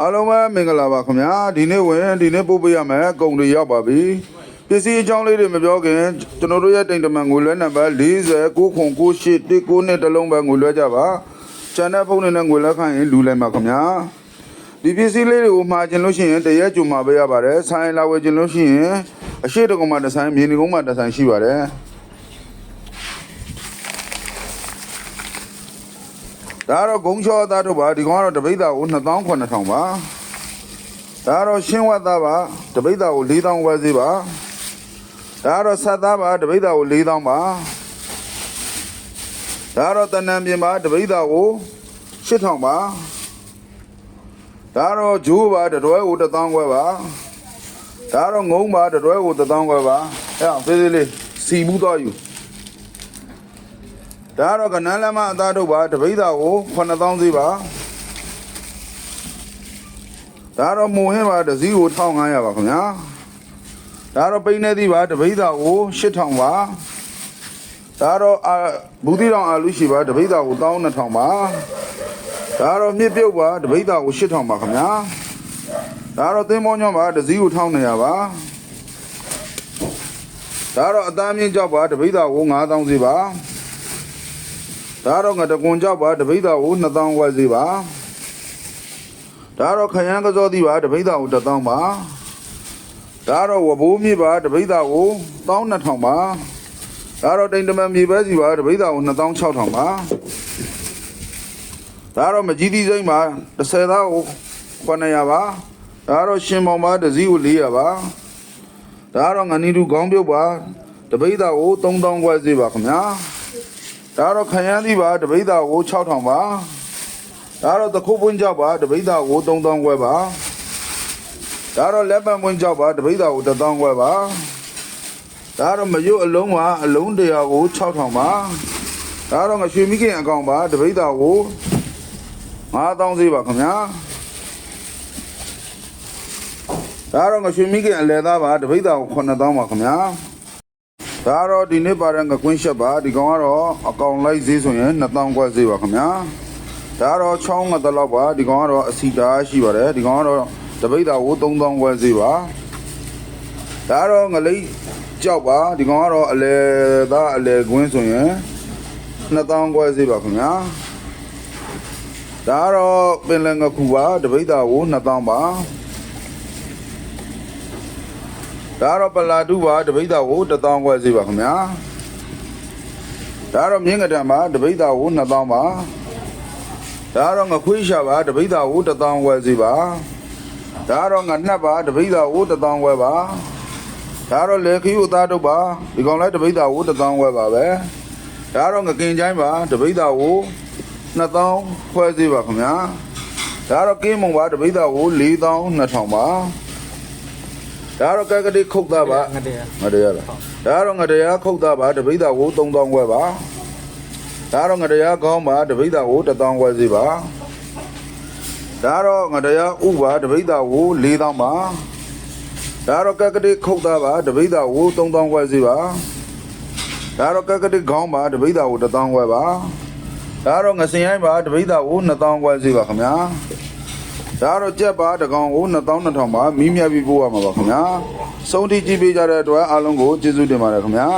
အားလုံးပဲမင်္ဂလာပါခင်ဗျာဒီနေ့ဝင်ဒီနေ့ပို့ပေးရမယ်အကုန်တွေရောက်ပါပြီပစ္စည်းအကြောင်းလေးတွေမပြောခင်ကျွန်တော်တို့ရဲ့တိမ်တမန်ငွေလွှဲနံပါတ်40 998 19နဲ့တစ်လုံးပဲငွေလွှဲကြပါကျန်တဲ့ဖုန်းတွေနဲ့ငွေလွှဲခိုင်းရင်လူလိုက်ပါခင်ဗျာဒီပစ္စည်းလေးတွေကိုမှာကျင်လို့ရှိရင်တရက်ကြုံမှာပေးရပါတယ်ဆိုင်လာဝယ်ကျင်လို့ရှိရင်အရှိတကုံမှာတစ်ဆိုင်မြေနေကုန်းမှာတစ်ဆိုင်ရှိပါတယ် ဒါကတော့ဂုံချောသားတို့ပါဒီကောင်ကတော့တပိတ်တာကို2800ပါဒါကတော့ရှင်းဝတ်သားပါတပိတ်တာကို4000ဝယ်စေပါဒါကတော့ဆက်သားပါတပိတ်တာကို4000ပါဒါကတော့တဏ္ဍန်ပြင်ပါတပိတ်တာကို8000ပါဒါကတော့ဂျိုးပါတတွဲကို1000ခွဲပါဒါကတော့ငုံပါတတွဲကို1000ခွဲပါအဲ့အောင်သေးသေးလေးစီဘူးတော့ယူ ဒါကတော့ကနန်းလမ်းမအသားတို့ပါတပိတ်တာကို9000စီပါဒါကတော့မုံဟင်းပါတစ်စီးကို1500ပါခင်ဗျာဒါကတော့ပိန်းနေသီးပါတပိတ်တာကို8000ပါဒါကတော့အာဘူးသီးတောင်အာလူရှိပါတပိတ်တာကို12000ပါဒါကတော့မြစ်ပြုတ်ပါတပိတ်တာကို8000ပါခင်ဗျာဒါကတော့သင်းမောညောင်းပါတစ်စီးကို1900ပါဒါကတော့အသားမြင့်ကြောက်ပါတပိတ်တာကို9000စီပါ ဒါကတော့ငါတကွန်ကြောက်ပါတပိတ်တာကို2000ဝယ်စီပါဒါကတော့ခရမ်းကစောသီးပါတပိတ်တာကို1000ပါဒါကတော့ဝဘိုးမြစ်ပါတပိတ်တာကို12000ပါဒါကတော့တိန်တမန်မြေပဲစီပါတပိတ်တာကို2600ပါဒါကတော့မကြီးသီးစိမ့်ပါ30သားကို900ပါဒါကတော့ရှင်မောင်ပါတစ်စီးကို400ပါဒါကတော့ငနီတူခေါင်းပြုတ်ပါတပိတ်တာကို3000ခွဲစီပါခင်ဗျာ ဒါကတော့ခရမ်းသီးပါတပိတ်တာကို6000ပါဒါကတော့တခုတ်ပွင့်ကြောက်ပါတပိတ်တာကို3000ခွဲပါဒါကတော့လက်ပံပွင့်ကြောက်ပါတပိတ်တာကို1000ခွဲပါဒါကတော့မရွတ်အလုံးပါအလုံးတရာကို6000ပါဒါကတော့ငရွှေမိခင်အကောင်ပါတပိတ်တာကို9000စီပါခင်ဗျာဒါကတော့ငရွှေမိခင်အလဲသားပါတပိတ်တာကို9000ပါခင်ဗျာ ဒါကတော့ဒီနေ့ပါတဲ့ငကွင်းရှက်ပါဒီကောင်ကတော့အကောင်လိုက်ဈေးဆိုရင်2000ခွဲဈေးပါခင်ဗျာဒါကတော့ချောင်းငတ်တလောက်ပါဒီကောင်ကတော့အစီတားရှိပါတယ်ဒီကောင်ကတော့တပိတ်တာကို3000ခွဲဈေးပါဒါကတော့ငလိတ်ကြောက်ပါဒီကောင်ကတော့အလဲသားအလဲကွင်းဆိုရင်2000ခွဲဈေးပါခင်ဗျာဒါကတော့ပင်လယ်ငခုပါတပိတ်တာကို2000ပါ ဒါကတော့ပလာတူပါတပိတ်တာကို1000ခွဲဈေးပါခင်ဗျာဒါကတော့မြင်းကတံပါတပိတ်တာကို2000ပါဒါကတော့ငခွေးရှာပါတပိတ်တာကို1000ခွဲဈေးပါဒါကတော့ငနှက်ပါတပိတ်တာကို1000ခွဲပါဒါကတော့လေခီးဦးသားတို့ပါဒီကောင်လိုက်တပိတ်တာကို1000ခွဲပါပဲဒါကတော့ငကင်ချိုင်းပါတပိတ်တာကို2000ခွဲဈေးပါခင်ဗျာဒါကတော့ကင်းမုံပါတပိတ်တာကို4200ပါ ဒါကတော့ကက်ကတိခုတ်သားပါငတ်တယ်ငတရားလားဒါကတော့ငတရားခုတ်သားပါတပိတ်တာကို3000ခွဲပါဒါကတော့ငတရားကောင်းပါတပိတ်တာကို1000ခွဲစီပါဒါကတော့ငတရားဥပါတပိတ်တာကို4000ပါဒါကတော့ကက်ကတိခုတ်သားပါတပိတ်တာကို3000ခွဲစီပါဒါကတော့ကက်ကတိကောင်းပါတပိတ်တာကို1000ခွဲပါဒါကတော့ငစင်ရိုင်းပါတပိတ်တာကို2000ခွဲစီပါခင်ဗျာ ဒါကတော့ကြက်ပါတကောင်ကို2200ပါမီးမြတ်ပြီးပို့ရမှာပါခင်ဗျာစုံတီကြည့်ပေးကြတဲ့အတွက်အားလုံးကိုကျေးဇူးတင်ပါတယ်ခင်ဗျာ